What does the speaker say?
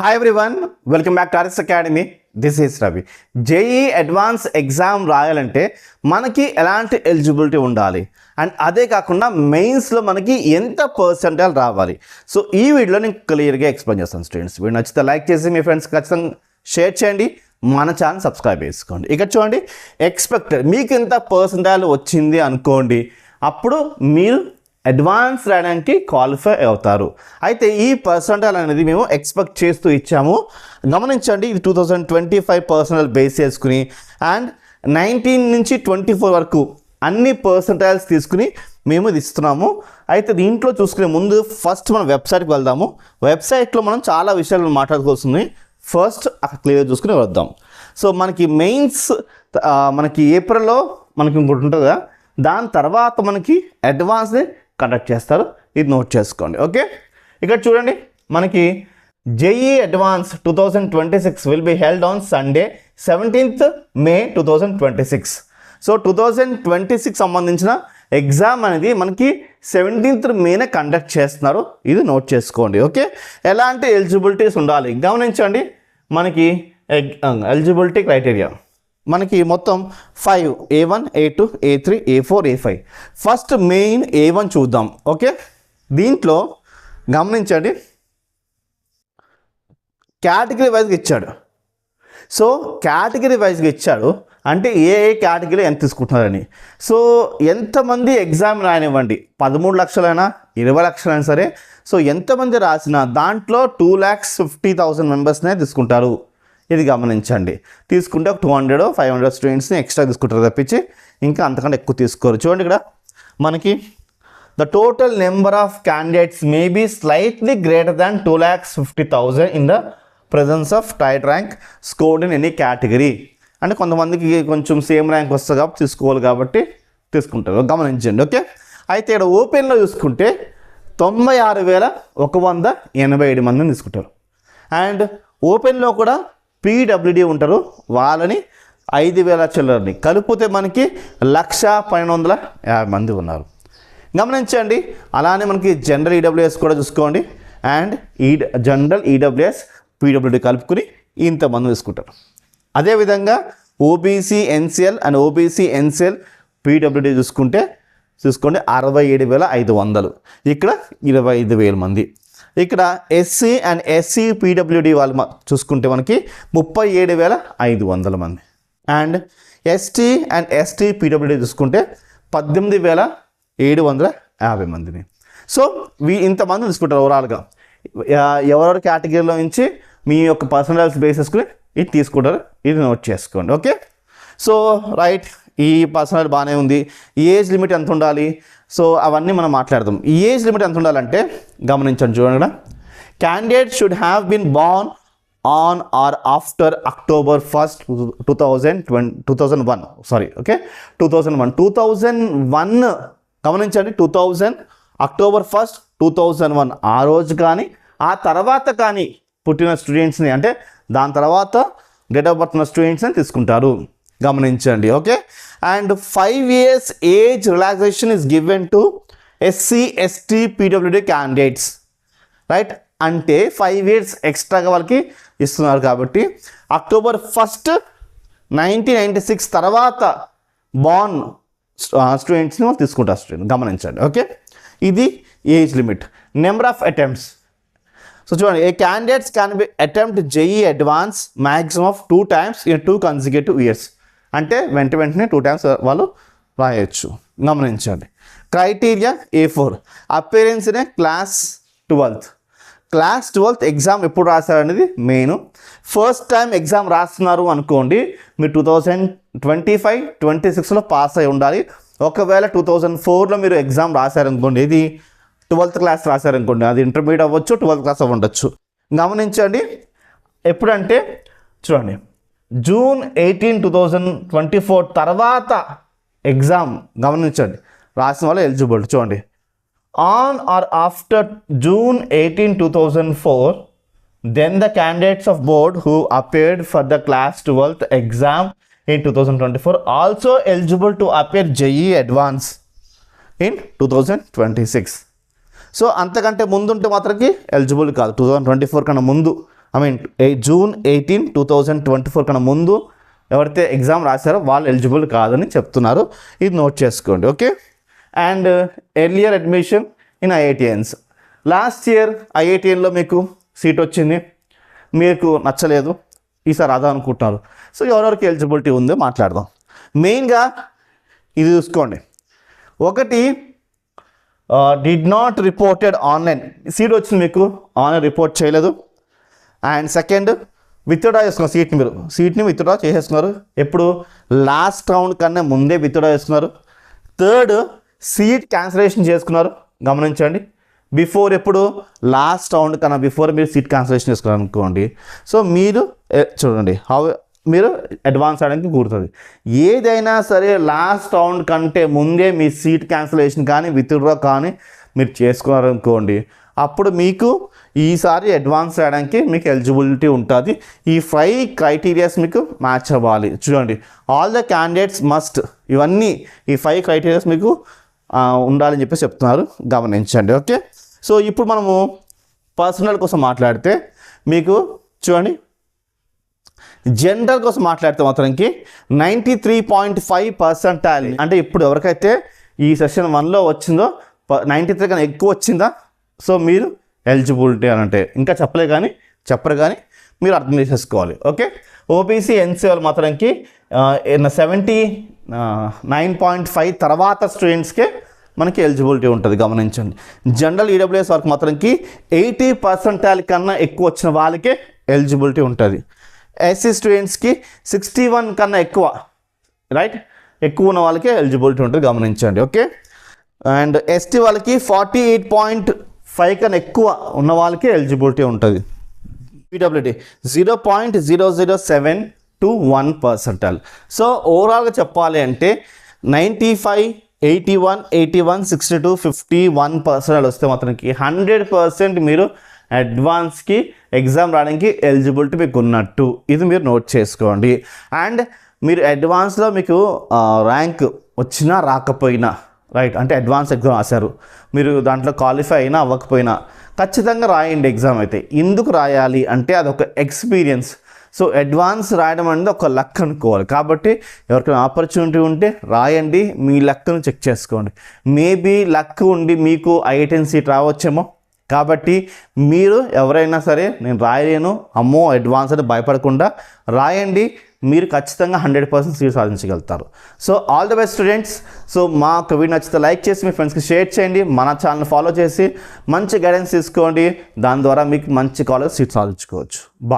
Hi everyone welcome back to RS academy this is Ravi JEE advance exam రాయాలంటే మనకి ఎలాంటి eligibility ఉండాలి? And అదే కాకుండా మెయిన్స్లో మనకి ఎంత పర్సెంటేజ్ రావాలి? సో ఈ వీడియోలో నేను క్లియర్గా ఎక్స్ప్లెయిన్ చేస్తాను స్టూడెంట్స్ వీడియో నచ్చితే లైక్ చేసి మీ ఫ్రెండ్స్ ఖచ్చితంగా షేర్ చేయండి. మన ఛానల్ సబ్స్క్రైబ్ చేసుకోండి. ఇక చూడండి ఎక్స్పెక్టెడ్ మీకు ఎంత పర్సెంటేజ్ వచ్చింది అనుకోండి అప్పుడు మీరు అడ్వాన్స్ రాయడానికి క్వాలిఫై అవుతారు. అయితే ఈ పర్సంటేజ్ అనేది మేము ఎక్స్పెక్ట్ చేస్తూ ఇచ్చాము. గమనించండి ఇది two thousand twenty five personal base చేసుకుని అండ్ నైన్టీన్ నుంచి ట్వంటీ ఫోర్ వరకు అన్ని పర్సంటైల్స్ తీసుకుని మేము ఇది ఇస్తున్నాము. అయితే దీంట్లో చూసుకునే ముందు ఫస్ట్ మనం వెబ్సైట్కి వెళ్దాము. వెబ్సైట్లో మనం చాలా విషయాలు మాట్లాడుకోవాల్సింది. ఫస్ట్ అక్కడ క్లియర్ చూసుకుని వద్దాం. సో మనకి మెయిన్స్ మనకి ఏప్రిల్లో మనకి ఇంకోటి ఉంటుందా దాని తర్వాత మనకి అడ్వాన్స్ని కండక్ట్ చేస్తారు. ఇది నోట్ చేసుకోండి. ఓకే ఇక్కడ చూడండి మనకి JEE advance two thousand twenty six will be held on Sunday seventeenth May two thousand twenty six so two thousand twenty six సంబంధించిన ఎగ్జామ్ అనేది మనకి సెవెంటీన్త్ మేనే కండక్ట్ చేస్తున్నారు. ఇది నోట్ చేసుకోండి. ఓకే ఎలాంటి ఎలిజిబిలిటీస్ ఉండాలి? గమనించండి మనకి ఎలిజిబిలిటీ క్రైటీరియా మనకి మొత్తం five A one A two A three A four A five first main A one చూద్దాం ఓకే దీంట్లో గమనించండి. కేటగిరీ వైజ్గా ఇచ్చాడు. సో కేటగిరీ వైజ్గా ఇచ్చాడు. అంటే ఏ ఏ కేటగిరీ ఎంత తీసుకుంటున్నారని. సో ఎంతమంది ఎగ్జామ్ రానివ్వండి? పదమూడు లక్షలైనా ఇరవై లక్షలైనా సరే. సో ఎంతమంది రాసినా దాంట్లో టూ ల్యాక్స్ ఫిఫ్టీ థౌసండ్ మెంబర్స్నే తీసుకుంటారు. ఇది గమనించండి. తీసుకుంటే ఒక టూ హండ్రెడ్ ఫైవ్ హండ్రెడ్ స్టూడెంట్స్ని ఎక్స్ట్రా తీసుకుంటారు తప్పించి ఇంకా అంతకంటే ఎక్కువ తీసుకోరు. చూడండి ఇక్కడ మనకి the total number of candidates may be slightly greater than two lakhs fifty thousand in the presence of tied rank scored in any category అంటే కొంతమందికి కొంచెం సేమ్ ర్యాంక్ వస్తుంది కాబట్టి తీసుకోవాలి కాబట్టి తీసుకుంటారు. గమనించండి ఓకే? అయితే ఇక్కడ ఓపెన్లో చూసుకుంటే తొంభై ఆరు వేల ఒక వంద ఎనభై ఏడు మందిని తీసుకుంటారు. అండ్ ఓపెన్లో కూడా పీడబ్ల్యూడి ఉంటారు వాళ్ళని ఐదు వేల చిల్లరని. కలిపితే మనకి లక్ష పన్నెండు వందల యాభై మంది ఉన్నారు. గమనించండి అలానే మనకి జనరల్ ఈడబ్ల్యూఎస్ కూడా చూసుకోండి. అండ్ ఈ జనరల్ ఈడబ్ల్యూఎస్ పీడబ్ల్యూడి కలుపుకుని ఇంతమంది తీసుకుంటారు. అదేవిధంగా OBC NCL and OBC NCL PWD చూసుకుంటే చూసుకోండి అరవై ఏడు వేల ఐదు వందలు. ఇక్కడ ఇరవై ఐదు వేల మంది. ఇక్కడ ఎస్సీ అండ్ ఎస్సీ పీడబ్ల్యూడి వాళ్ళు చూసుకుంటే మనకి ముప్పై ఏడు వేల ఐదు వందల మంది. And ST and ST PWD చూసుకుంటే పద్దెనిమిది వేల ఏడు వందల యాభై మందిని. సో వీ ఇంతమంది తీసుకుంటారు ఓవరాల్గా ఎవరెవరి కేటగిరీలో నుంచి మీ యొక్క పర్సనల్స్ బేసెస్కుని ఇది తీసుకుంటారు ఇది నోట్ చేసుకోండి. ఓకే సో రైట్ ఈ పర్సనల్ బాగానే ఉంది. ఏజ్ లిమిట్ ఎంత ఉండాలి? సో అవన్నీ మనం మాట్లాడదాం. ఈ ఏజ్ లిమిట్ ఎంత ఉండాలంటే గమనించండి చూడండి candidate should have been born on or after October first two thousand twenty two thousand one sorry okay two thousand one two thousand one గమనించండి two thousand October first two thousand one ఆ రోజు కానీ ఆ తర్వాత కానీ పుట్టిన స్టూడెంట్స్ని అంటే దాని తర్వాత డేట్ ఆఫ్ బర్త్ ఉన్న స్టూడెంట్స్ని తీసుకుంటారు. గమనించండి okay? And five years age relaxation is given to SC ST PWD candidates. Right? అంటే ఫైవ్ ఇయర్స్ ఎక్స్ట్రాగా వాళ్ళకి ఇస్తున్నారు కాబట్టి October first nineteen ninety six తర్వాత బాన్ స్టూడెంట్స్ని వాళ్ళు తీసుకుంటారు స్టూడెంట్ గమనించండి ఓకే? ఇది age limit. Number of attempts. So చూడండి a candidates can be attempt JEE advance maximum of two times in two consecutive years అంటే వెంట వెంటనే టూ టైమ్స్ వాళ్ళు రాయొచ్చు. గమనించండి. క్రైటీరియా ఏ four అపేరెన్స్నే class twelfth class twelfth exam ఎప్పుడు రాశారనేది మెయిన్ ఫస్ట్ టైం ఎగ్జామ్ రాస్తున్నారు అనుకోండి మీరు two thousand twenty five twenty సిక్స్లో పాస్ అయి ఉండాలి. ఒకవేళ టూ థౌజండ్ ఫోర్లో మీరు ఎగ్జామ్ రాశారనుకోండి ఇది ట్వెల్త్ క్లాస్ రాశారనుకోండి అది ఇంటర్మీడియట్ అవ్వచ్చు ట్వెల్త్ క్లాస్ అవ్వచ్చు గమనించండి ఎప్పుడంటే చూడండి June eighteen two thousand twenty four తర్వాత ఎగ్జామ్ గమనించండి. రాసిన వాళ్ళు ఎలిజిబుల్. చూడండి. On or after June eighteen two thousand four then the candidates of board who appeared for the class twelfth exam in two thousand twenty four also eligible to appear JEE advance in two thousand twenty six. So అంతకంటే ముందుంటే మాత్రకి eligible కాదు. Two thousand twenty four కన్నా ముందు I mean June eighteen two thousand twenty four కన్నా ముందు ఎవరైతే exam రాశారో వాళ్ళు ఎలిజిబుల్ కాదని చెప్తున్నారు. ఇది నోట్ చేసుకోండి okay and earlier admission in IITians last year ఐఐటిఎన్లో మీకు సీట్ వచ్చింది. మీకు నచ్చలేదు. ఈసారి అదా అనుకుంటున్నారు. సో ఎవరెవరికి ఎలిజిబిలిటీ ఉందో మాట్లాడదాం. మెయిన్గా ఇది చూసుకోండి. ఒకటి did not reported online seat వచ్చింది మీకు ఆన్లైన్ రిపోర్ట్ చేయలేదు. అండ్ సెకండ్ విత్డ్రా చేసుకున్నారు. సీట్ని మీరు సీట్ని విత్డ్రా చేసేసుకున్నారు. ఎప్పుడు? లాస్ట్ రౌండ్ కన్నా ముందే విత్డ్రా చేసుకున్నారు. థర్డ్ సీట్ క్యాన్సిలేషన్ చేసుకున్నారు. గమనించండి. బిఫోర్ ఎప్పుడు? లాస్ట్ రౌండ్ కన్నా బిఫోర్ మీరు సీట్ క్యాన్సిలేషన్ చేసుకున్నారు అనుకోండి. సో మీరు చూడండి. హౌ మీరు అడ్వాన్స్ అవడానికి కూరుతుంది ఏదైనా సరే లాస్ట్ రౌండ్ కంటే ముందే మీ సీట్ క్యాన్సిలేషన్ కానీ విత్డ్రా కానీ మీరు చేసుకున్నారనుకోండి అప్పుడు మీకు ఈసారి అడ్వాన్స్ చేయడానికి మీకు ఎలిజిబిలిటీ ఉంటుంది. ఈ ఫైవ్ క్రైటీరియాస్ మీకు మ్యాచ్ అవ్వాలి. చూడండి ఆల్ ద క్యాండిడేట్స్ మస్ట్ ఇవన్నీ ఈ ఫైవ్ క్రైటీరియాస్ మీకు ఉండాలని చెప్పేసి చెప్తున్నారు. గమనించండి ఓకే సో ఇప్పుడు మనము పర్సనల్ కోసం మాట్లాడితే మీకు చూడండి జనరల్ కోసం మాట్లాడితే మాత్రంకి ninety three point five percentile అంటే ఇప్పుడు ఎవరికైతే ఈ సెషన్ వన్లో వచ్చిందో నైంటీ త్రీ కన్నా ఎక్కువ వచ్చిందా? సో మీరు ఎలిజిబిలిటీ అని అంటే ఇంకా చెప్పలే కానీ చెప్పరు కానీ మీరు అర్థం చేసేసుకోవాలి. ఓకే? ఓబీసీ ఎన్సీ వాళ్ళు మాత్రంకి సెవెంటీ నైన్ పాయింట్ ఫైవ్ తర్వాత స్టూడెంట్స్కే మనకి ఎలిజిబిలిటీ ఉంటుంది గమనించండి. జనరల్ ఈడబ్ల్యూఎస్ వరకు మాత్రంకి ఎయిటీ పర్సెంటాల కన్నా ఎక్కువ వచ్చిన వాళ్ళకే ఎలిజిబిలిటీ ఉంటుంది. ఎస్సీ స్టూడెంట్స్కి సిక్స్టీ వన్ కన్నా ఎక్కువ రైట్ ఎక్కువ ఉన్న వాళ్ళకే ఎలిజిబిలిటీ ఉంటుంది గమనించండి ఓకే? అండ్ ఎస్టీ వాళ్ళకి ఫార్టీ ఎయిట్ పాయింట్ ఫైవ్ కన్నా ఎక్కువ ఉన్న వాళ్ళకే ఎలిజిబిలిటీ ఉంటుంది. PWD zero point zero zero seven two one percentile so ఓవరాల్గా చెప్పాలి అంటే ninety five eighty one eighty one sixty two fifty one percent వస్తే మాత్రానికి హండ్రెడ్ పర్సెంట్ మీరు అడ్వాన్స్కి ఎగ్జామ్ రావడానికి ఎలిజిబిలిటీ మీకు ఉన్నట్టు. ఇది మీరు నోట్ చేసుకోండి. అండ్ మీరు అడ్వాన్స్లో మీకు ర్యాంక్ వచ్చినా రాకపోయినా రైట్ అంటే అడ్వాన్స్ ఎగ్జామ్ రాశారు. మీరు దాంట్లో క్వాలిఫై అయినా అవ్వకపోయినా ఖచ్చితంగా రాయండి ఎగ్జామ్ అయితే. ఎందుకు రాయాలి అంటే అదొక ఎక్స్పీరియన్స్ సో అడ్వాన్స్ రాయడం అనేది ఒక లక్ అనుకోవాలి. కాబట్టి ఎవరికైనా ఆపర్చునిటీ ఉంటే రాయండి మీ లక్ను చెక్ చేసుకోండి. మేబీ లక్ ఉండి మీకు ఐటెన్సీ రావచ్చేమో. కాబట్టి మీరు ఎవరైనా సరే నేను రాయలేను అమ్మో అడ్వాన్స్ అని భయపడకుండా రాయండి. మీరు ఖచ్చితంగా హండ్రెడ్ పర్సెంట్ సీట్ సాధించగలుగుతారు. So all the best students so మా ఒక వీడియో నచ్చితే లైక్ చేసి మీ ఫ్రెండ్స్కి షేర్ చేయండి. మన ఛానల్ ఫాలో చేసి మంచి గైడెన్స్ తీసుకోండి. దాని ద్వారా మీకు మంచి కాలేజ్ సీట్ సాధించుకోవచ్చు. బాయ్